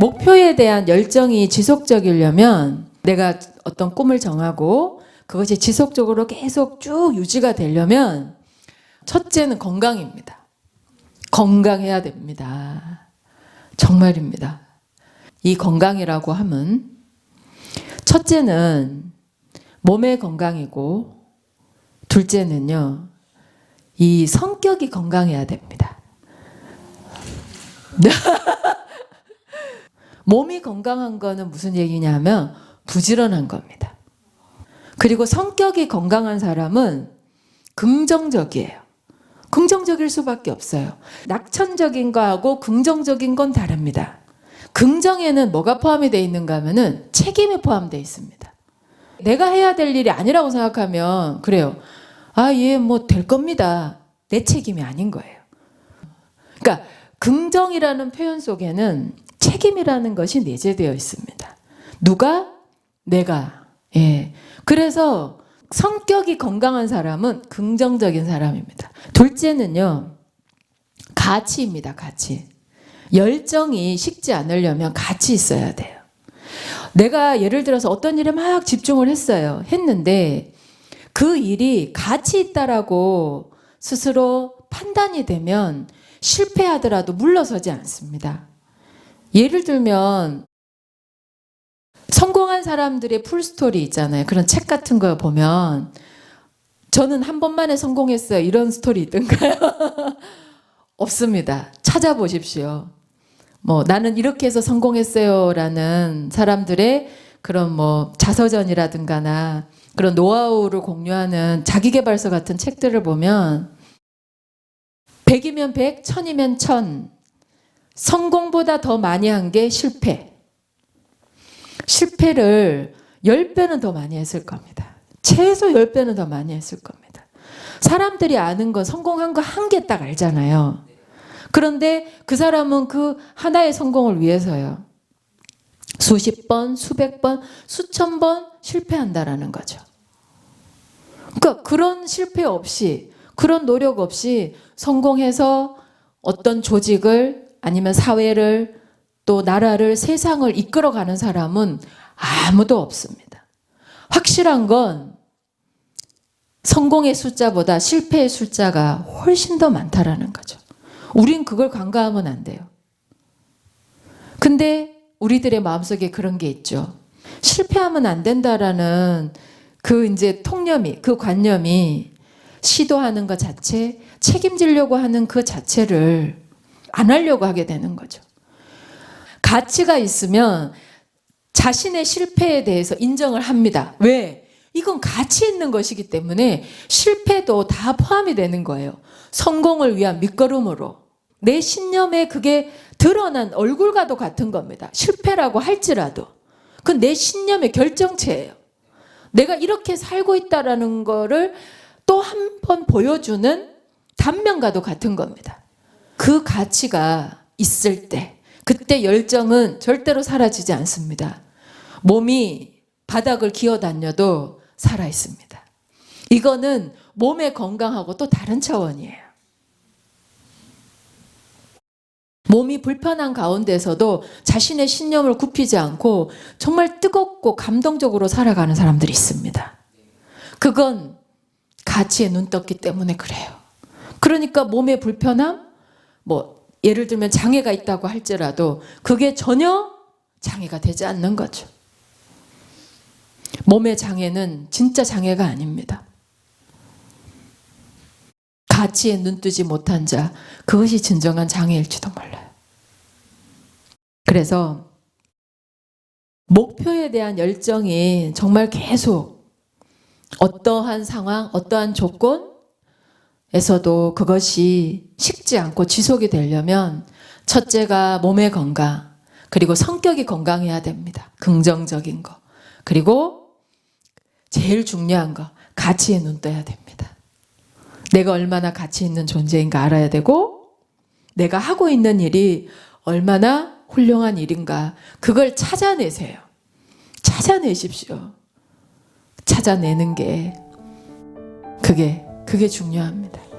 목표에 대한 열정이 지속적이려면 내가 어떤 꿈을 정하고 그것이 지속적으로 계속 쭉 유지가 되려면 첫째는 건강입니다. 건강해야 됩니다. 정말입니다. 이 건강이라고 함은 첫째는 몸의 건강이고 둘째는요, 이 성격이 건강해야 됩니다. 몸이 건강한 거는 무슨 얘기냐면 부지런한 겁니다. 그리고 성격이 건강한 사람은 긍정적이에요. 긍정적일 수밖에 없어요. 낙천적인 거하고 긍정적인 건 다릅니다. 긍정에는 뭐가 포함이 되어 있는가 하면은 책임이 포함되어 있습니다. 내가 해야 될 일이 아니라고 생각하면 그래요. 아, 얘뭐될 겁니다. 내 책임이 아닌 거예요. 그러니까 긍정이라는 표현 속에는 책임이라는 것이 내재되어 있습니다. 누가? 내가. 예. 그래서 성격이 건강한 사람은 긍정적인 사람입니다. 둘째는요, 가치입니다, 가치. 열정이 식지 않으려면 가치 있어야 돼요. 내가 예를 들어서 어떤 일에 막 집중을 했어요. 했는데 그 일이 가치 있다라고 스스로 판단이 되면 실패하더라도 물러서지 않습니다. 예를 들면 성공한 사람들의 풀스토리 있잖아요. 그런 책 같은 거 보면 저는 한 번만에 성공했어요. 이런 스토리 있던가요? 없습니다. 찾아보십시오. 뭐 나는 이렇게 해서 성공했어요라는 사람들의 그런 뭐 자서전이라든가나 그런 노하우를 공유하는 자기계발서 같은 책들을 보면 100이면 100, 1000이면 1000. 성공보다 더 많이 한 게 실패. 실패를 10배는 더 많이 했을 겁니다. 최소 10배는 더 많이 했을 겁니다. 사람들이 아는 거 성공한 거 한 개 딱 알잖아요. 그런데 그 사람은 그 하나의 성공을 위해서요. 수십 번, 수백 번, 수천 번 실패한다라는 거죠. 그러니까 그런 실패 없이 그런 노력 없이 성공해서 어떤 조직을 아니면 사회를 또 나라를 세상을 이끌어가는 사람은 아무도 없습니다. 확실한 건 성공의 숫자보다 실패의 숫자가 훨씬 더 많다라는 거죠. 우린 그걸 간과하면 안 돼요. 근데 우리들의 마음속에 그런 게 있죠. 실패하면 안 된다라는 그 이제 통념이, 그 관념이 시도하는 것 자체, 책임지려고 하는 그 자체를 안 하려고 하게 되는 거죠. 가치가 있으면 자신의 실패에 대해서 인정을 합니다. 왜? 이건 가치 있는 것이기 때문에 실패도 다 포함이 되는 거예요. 성공을 위한 밑거름으로. 내 신념에 그게 드러난 얼굴과도 같은 겁니다. 실패라고 할지라도. 그내 신념의 결정체예요. 내가 이렇게 살고 있다라는 거를 또 한 번 보여주는 단면과도 같은 겁니다. 그 가치가 있을 때, 그때 열정은 절대로 사라지지 않습니다. 몸이 바닥을 기어 다녀도 살아 있습니다. 이거는 몸의 건강하고 또 다른 차원이에요. 몸이 불편한 가운데서도 자신의 신념을 굽히지 않고 정말 뜨겁고 감동적으로 살아가는 사람들이 있습니다. 그건 가치에 눈 떴기 때문에 그래요. 그러니까 몸의 불편함, 뭐, 예를 들면 장애가 있다고 할지라도 그게 전혀 장애가 되지 않는 거죠. 몸의 장애는 진짜 장애가 아닙니다. 가치에 눈뜨지 못한 자, 그것이 진정한 장애일지도 몰라요. 그래서 목표에 대한 열정이 정말 계속 어떠한 상황, 어떠한 조건 에서도 그것이 식지 않고 지속이 되려면 첫째가 몸의 건강, 그리고 성격이 건강해야 됩니다. 긍정적인 거. 그리고 제일 중요한 거, 가치에 눈 떠야 됩니다. 내가 얼마나 가치 있는 존재인가 알아야 되고, 내가 하고 있는 일이 얼마나 훌륭한 일인가, 그걸 찾아내세요. 찾아내십시오. 찾아내는 게, 그게, 그게 중요합니다.